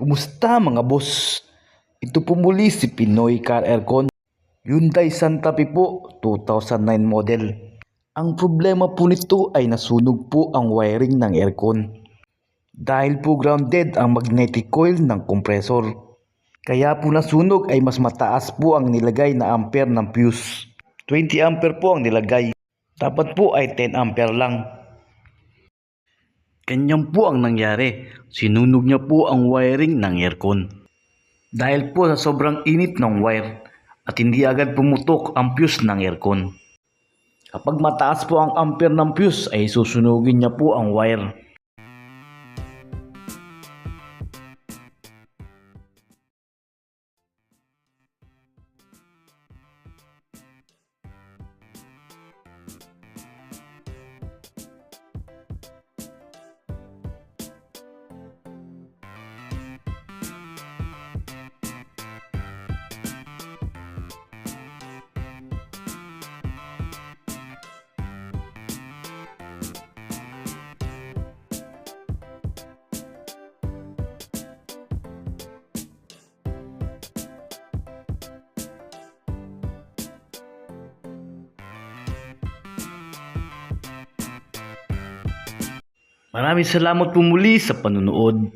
Kumusta mga boss? Ito po muli si Pinoy Car Aircon. Hyundai Santa Fe po, 2009 model. Ang problema po nito ay nasunog po ang wiring ng aircon. Dahil po grounded ang magnetic coil ng compressor. Kaya po nasunog ay mas mataas po ang nilagay na ampere ng fuse. 20 ampere po ang nilagay. Dapat po ay 10 ampere lang. Ganyan po ang nangyari. Sinunog niya po ang wiring ng aircon. Dahil po sa sobrang init ng wire at hindi agad pumutok ang fuse ng aircon. Kapag mataas po ang ampere ng fuse ay susunugin niya po ang wire. Maraming salamat po muli sa panunood.